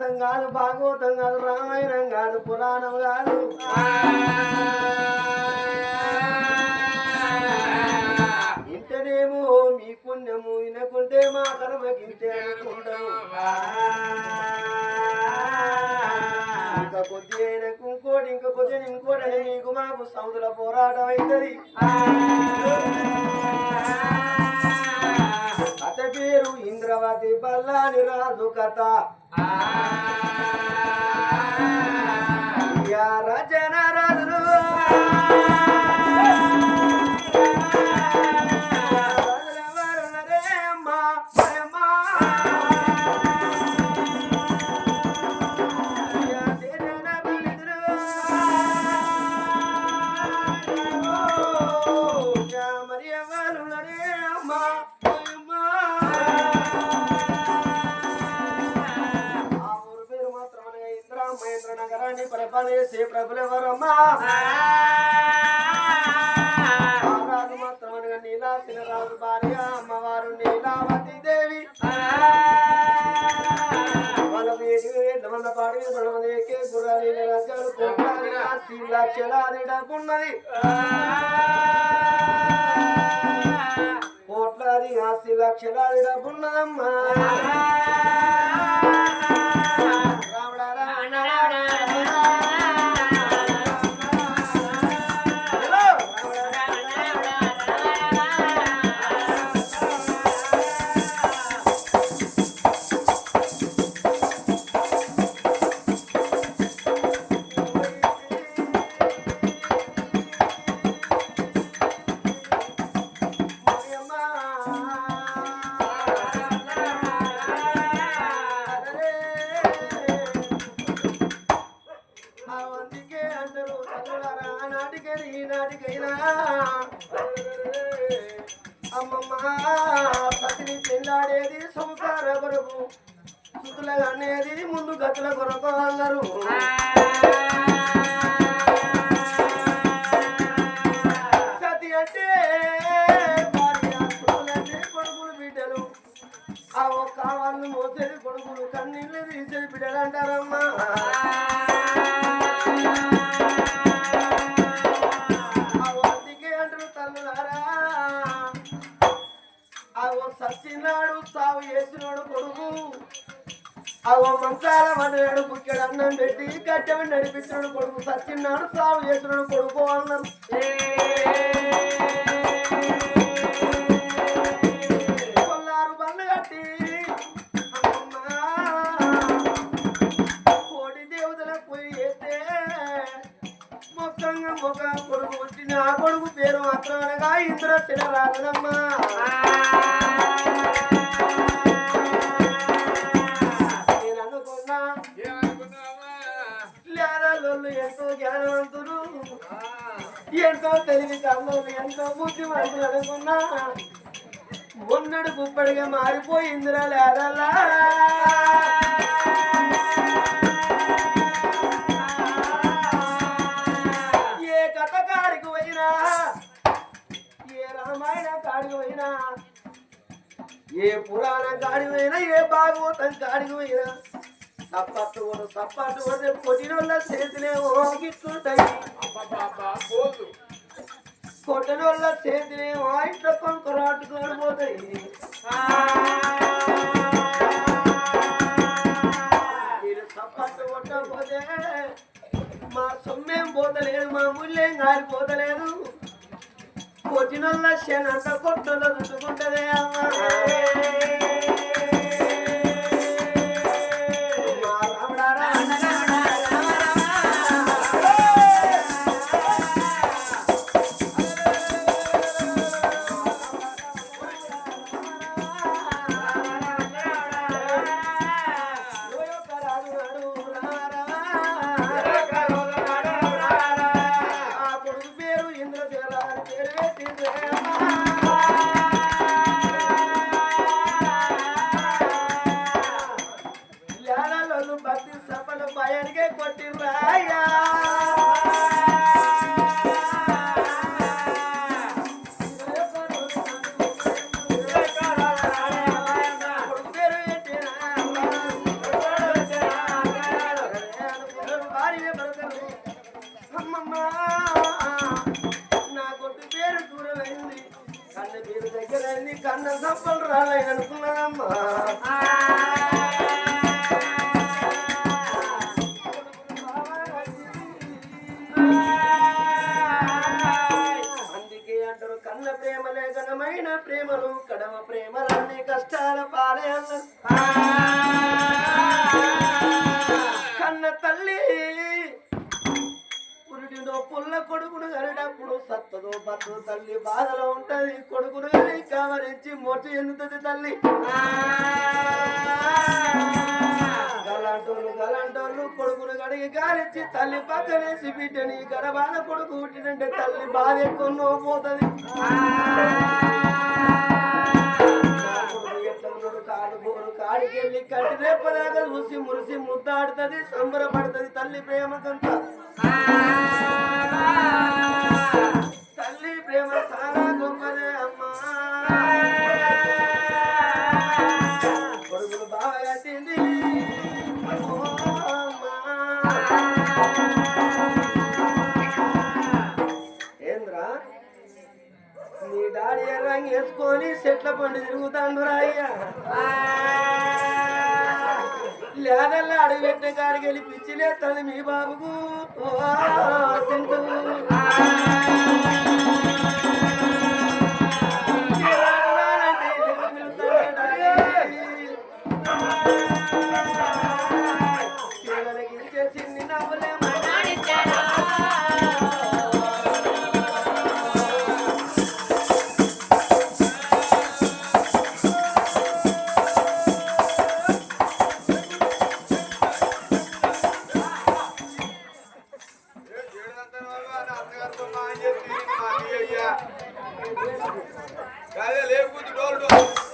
భారతం కాదు భాగవతం కాదు రామాయణం కాదు పురాణం కాదు. ఇంటనేమో మీ పుణ్యము వినకుంటే మా కర్మకింతే అనుకుంటాము ఇంకా కొద్ది అయినాక ఇంకోటి ఇంకా కొద్ది ఇంకోటి నీకు మాకు సముద్ర పోరాటం అవుతుంది కథ పేరు ఇంద్రవతి బల్లాని రాజు కథ. మంద గుర్రాలి రాజ్యాలు కోట్లాది లక్షలాది డబ్బున్నది కోట్లాది ఆస్తి లక్షలాది డబ్బున్నదమ్మా అవు మంచాల పడ్డాడు బుక్కెడు అన్నం పెట్టి కట్టెవి నడిపించినాడు కొడుకు సచ్చినాడు సాగు చేస్తున్నాడు కొడుకు అన్నం కొల్లారు బండ్లు కట్టి అమ్మమ్మ కోడి దేవతల పోయి చేస్తే మొత్తంగా ఒక కొడుకు వచ్చిన ఆ కొడుకు పేరు మాత్రం అనగా ఇంద్ర శిలరాజనమ్మా కాడికి పోయినా సప్పట్టు కూడా సప్పట్టు కూడా కొట్టినోళ్ళ చేతులేమో గిట్లుంటాయి కొట్టినోళ్ళ చేతులేమో ఇంట్లో అవుతుంది తల్లి. గలాంటోళ్ళు గలాంటోళ్ళు కొడుకును గడిగి గాలిచ్చి తల్లి పక్కనేసి బిడ్డని గడబాల కొడుకు పుట్టినంటే తల్లి బాధ ఎక్కువ పోతుంది. కాడికెళ్ళి కట్టి రేపదాకా చూసి మురిసి ముద్దాడుతుంది సంబరపడుతుంది తల్లి ప్రేమకంతా తల్లి ప్రేమ చాలా గొప్పదే అమ్మా. గొండంగి వేసుకొని చెట్ల పండు తిరుగుతాను అయ్యా లేదల్లా అడుగుపెట్టే కాడికి వెళ్ళి పిచ్చిలేస్తుంది మీ బాబుకు Galileu, good dog, dog.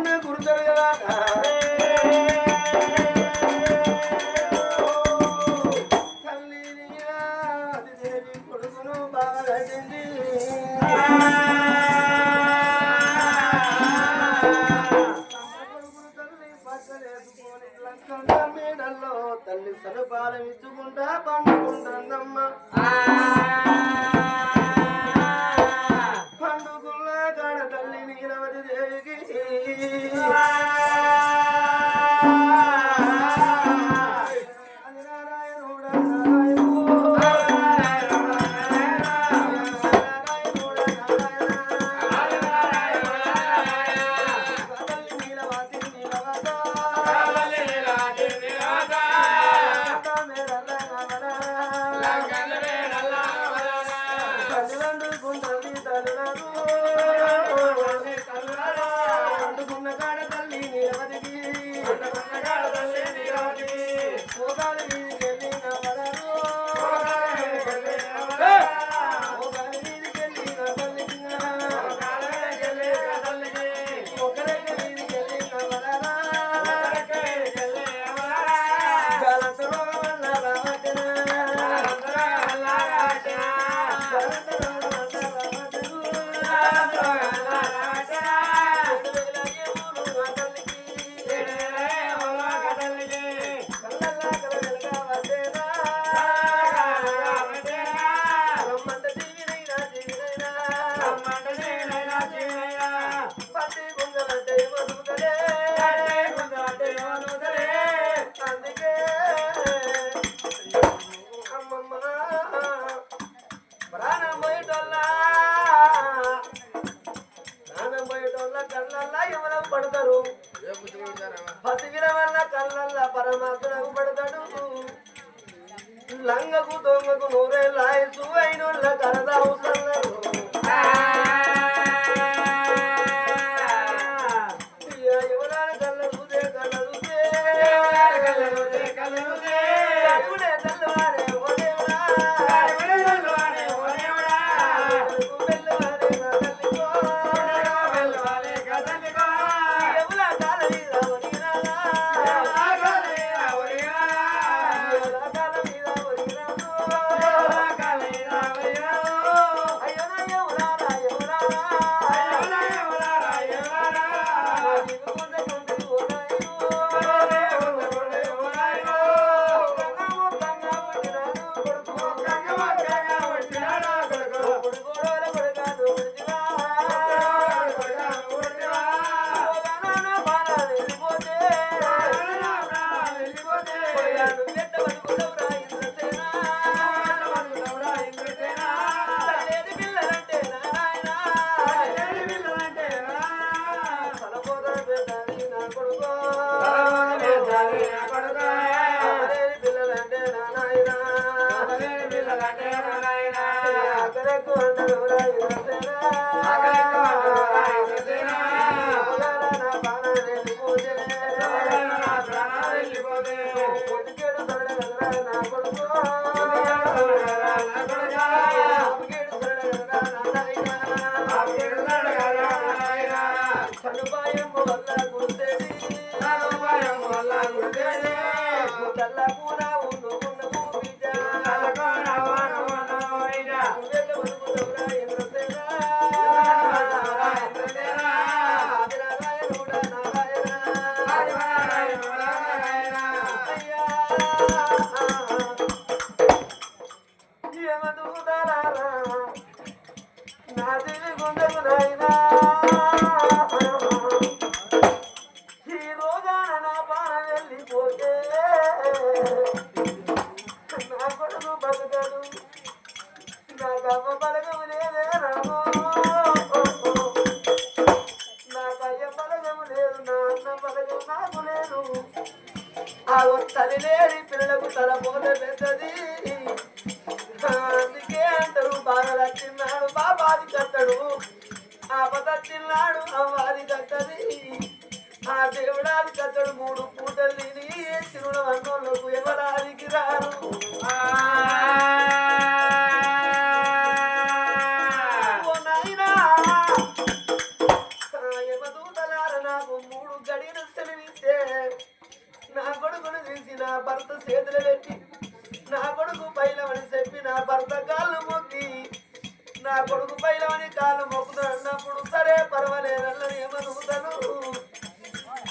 మూర్చినమ్మ పండుగ కురుతారు కదా తల్లి నీరాది దేవి నా కొడుకు పైలోని కాలు మొక్కుతున్నప్పుడు సరే పర్వాలేదన్ననే బతుకుతాను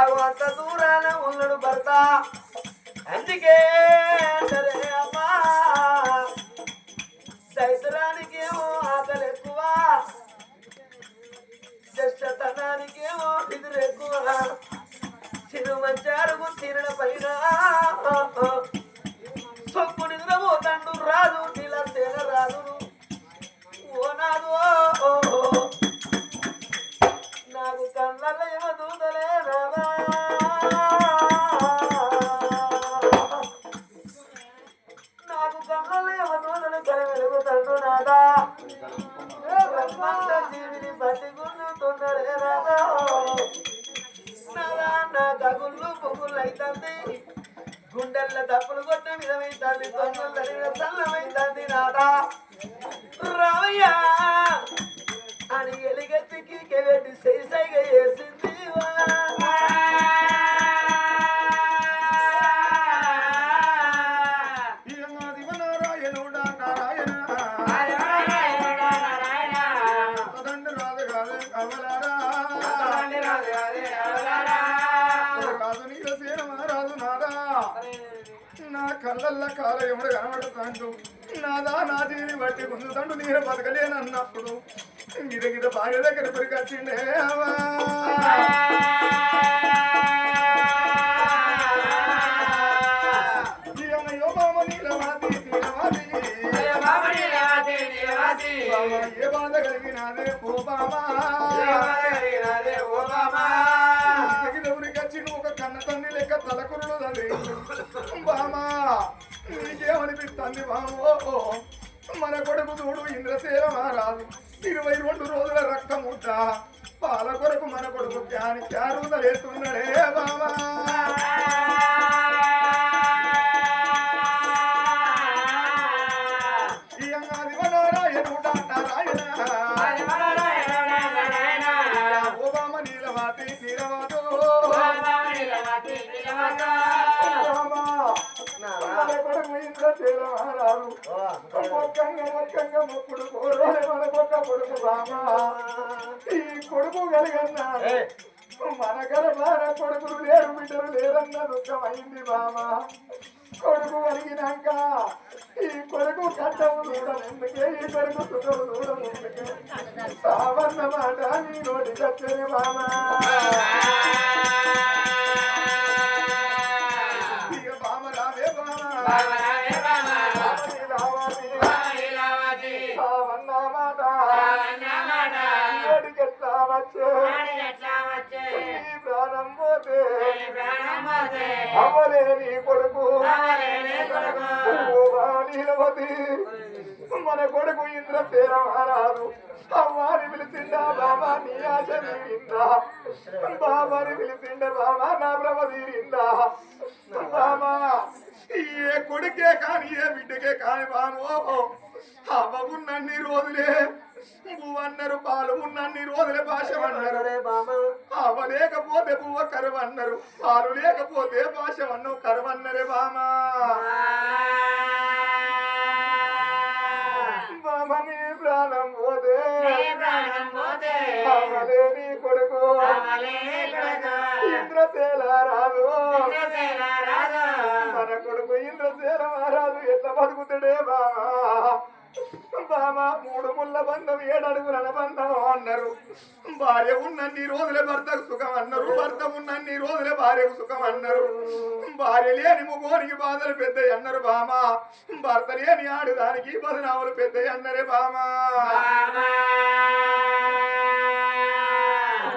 అవి అంత దూరాన ఉన్నాడు భర్త. అందుకే సరే అమ్మా దైతరానికేమో ఆకలి ఎక్కువ దశతనానికేమో నిధులు ఎక్కువ చిరు మంచారు తినడం పైన సొక్కు నిద్రపోతండు రాదు నాకు కళ్ళల్లో ఏమో దూతలే రావా. నాకు కళ్ళల్లో ఏమో దూతలు కల నాదా. బ్రహ్మాండ జీవిని బతికులు తొందరే రాదా నాదా నా కగుళ్ళు పువ్వులు అవుతుంది గుండెల్ల దప్పులు కొట్ట విధమైతుంది. తొందరలు తరిగిన నాదా. రావయ్యా అని ఎలిగెత్తికి కెలెట్టి సైసైగా వేసింది కాలయముడు కనబడతాండు? నాదా నా దీని బట్టి పొందుతాండు నేను బతకలేనన్నప్పుడు. గిద గిద భార్య దగ్గర పరిగచ్చిండే అవా ఏ బాధ కలిగినాదే ఓ బామా ఒక కన్న తన్ని లెక్క తలకురులు అది బామా నీకేమనిపిస్తుంది బాబో? మన కొడుకు చూడు ఇంద్రసేన మహారాజు. ఇరవై రెండు రోజుల రక్తముట్ట పాల కొరకు మన కొడుకు క్యాని క్యారుదలేస్తున్నాడే బాబా. ఇంద్రసేన మహారాజు మొక్కంగా కొడుకు బామా ఈ కొడుకు కలిగన్నా మన గర్భాన కొడుకులు లేరు బిడ్డలు లేరన్న దుఃఖమైంది బామా కొడుకు కలిగినాక ఈ కొడుకు కట్టము చూడడం ఎందుకే ఈ కొడుకు సుఖము చూడడం ఎందుకే సావన్న మాట నీ నోటి చచ్చని బామా కొడుకు. ఓ బాలీలవతి మన కొడుకు ఇంద్రసేన మహారాజు. అమ్మాని పిలిచిందా బాబా నీ ఆశ తీరిందా బాబాని పిలిచిందా బాబా నా భ్రమ తీరిందా బాబా ఏ కొడుకే కాని ఏ బిడ్డకే కాని బాబు అవ్వకున్నన్ని రోజులే పువ్వు అన్నారు పాలు ఉన్నన్ని రోజులే భాష అన్నారు. రే బామ అవ లేకపోతే పువ్వ కరువు అన్నారు పాలు లేకపోతే భాష అన్ను కరువు అన్నరే బామా. బామ నీ ప్రాణం పోతే. అవలేని కొడుకు. ఇంద్రసేల రాదు మన కొడుకు ఇంద్రసేన మహారాజు ఎట్లా బతుకుతాడే బామా? బామా మూడు ముళ్ళ బంధం ఏడడుగుల బంధం అన్నారు. భార్య ఉన్నన్ని రోజులే భర్తకు సుఖం అన్నారు. భర్త ఉన్నన్ని రోజులే భార్యకు సుఖం అన్నారు. భార్య లేని ముగోనికి బాధలు పెద్ద అన్నారు బామా. భర్త లేని ఆడుదానికి బదనాములు పెద్ద అన్నరే బామా.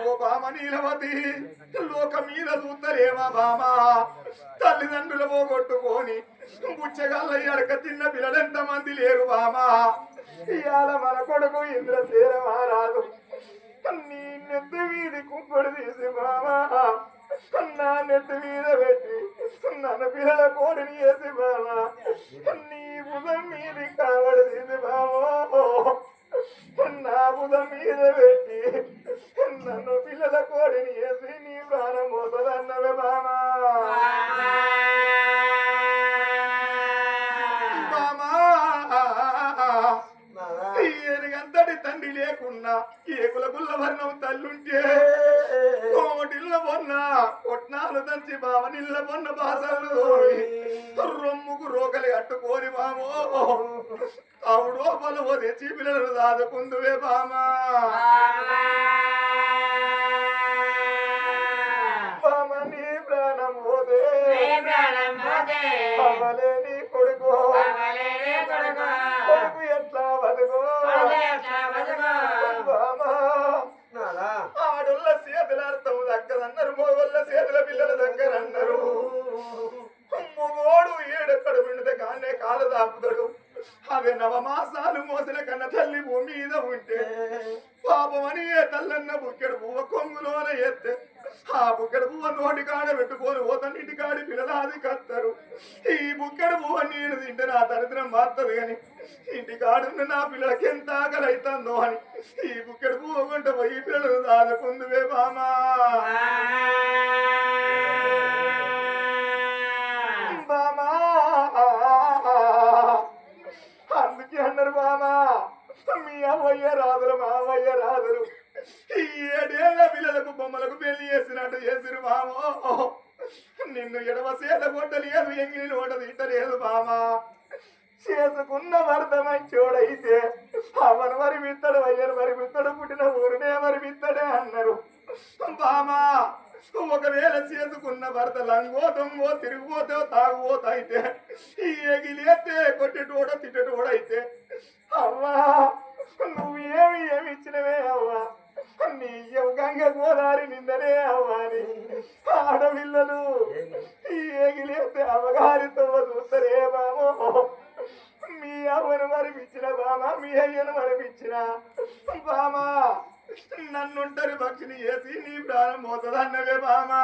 ఓ బామ నీలవతి లోక మీద చూద్దరేమా బామా? తల్లిదండ్రులు పోగొట్టుకొని బుచ్చగల్ల ఎడక తిన్న పిల్లలెంత మంది లేరు బామా? ఇవాళ మన కొడుకు ఇంద్రసేన మహారాజు నీ నెత్తి వీధి కుంకుడు తీసి బావా నా నెత్తి మీద పెట్టి నన్ను పిల్లల కోడిని వేసి బామా నీ బుధం మీది కావడి తీసి బామో నా బుధం మీద పెట్టి నన్ను పిల్లల కోడిని వేసి నీ ప్రాణం పోతుందన్నవే బామా బామా లేకున్నా ఏకుల గుల్ల వర్ణం తల్లుంటే. పొన్న కొట్నాలు దంచి బావ నిల్ల పొన్న బాసలు రొమ్ముకు రోకలి కట్టుకోని బామో అవుడో పొలవో తెచ్చి పిల్లలను దాదుకుందువే బామా ప్రాణం పోతే. కొడుకు. కొడుకు. ఎట్లా బతుకో? బామా అర్థం దక్కదన్నారు మోగొల్ల చేతుల పిల్లల దగ్గర అన్నారు మగోడు ఏడెక్కడ విండితే కానే కాలు దాపుతాడు. అవి నవమాసాలు మోసిన కన్న తల్లి భూమి మీద ఉంటే పాపమని ఏ తల్లన్న బుక్కెడు పువ్వ కొంగులోన ఎత్తే ఆ బుక్కెడు పువ్వ నోటి కాడ పెట్టుకొని పోతన్నిటి కాడి పిల్లలాది కత్తరు. ఈ బుక్కెడు పువ్వ నేను తింటే నా దరిద్రం మారుతుంది కానీ ఇంటి కాడున్న నా పిల్లలకి ఎంత ఆకలి అవుతుందో అని ఈ బుక్కెడు పువ్వ కొంట పోయి పిల్లలు దాదుకుందువే మామా బామా. అన్నారు మీ అవ్వయ్య రాదులు మా అవ్వయ్య రాదులు ఏడేళ్ళ పిల్లలకు బొమ్మలకు పెళ్ళి చేసినట్టు చేసిరు బామో నిన్ను ఎడవ సేద కొట్టలేదు ఎంగిలి ఓట తిట్టలేదు బామా చేసుకున్న వర్ధమై చూడైతే అవను మరి మిత్తడు అయ్యను మరి మిత్తడు పుట్టిన ఊరినే మరి మిత్తడే అన్నారు. బామా ఒకవేళ చేసుకున్న భర్త లంగో దొంగో తాగుపోతా అయితే ఈ ఎగిలేస్తే కొట్టేటోడో తిట్టేటోడో అయితే. అవ్వా నువ్వు ఏమి ఏమి ఇచ్చినవే అవ్వా? నీ గంగ గోదావరి నిందనే అవ్వాలి ఆడపిల్లలు. ఈ ఎగిలేస్తే అమ్మగారితో చూస్తారే బామో. మీ అవ్వను మరిపించిన బామా మీ అయ్యను మరిపించిన బామా. నన్నుంటరి పక్షిని వేసి నీ ప్రాణం పోతుందన్నవే బామా.